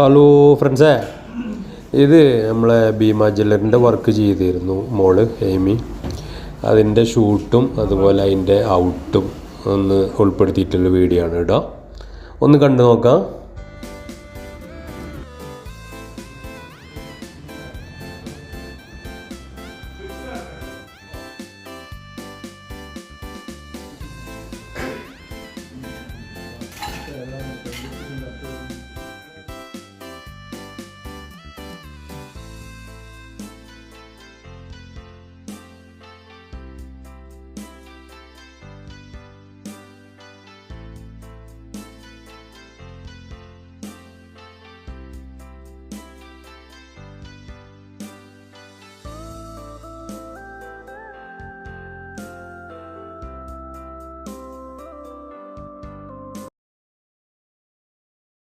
Hello ഫ്രണ്ട്സേ ഇത് നമ്മളെ Bhima ജ്വല്ലറിന്റെ work ചെയ്തിരുന്നു മോൾ എമി അതിന്റെ ഷൂട്ടും അതുപോലെ അതിന്റെ ഔട്ടും ഒന്ന് ഉൾപ്പെടുത്തിയിട്ടുള്ള വീഡിയോ ആണ് കേട്ടോ ഒന്ന് കണ്ടു നോക്കാം.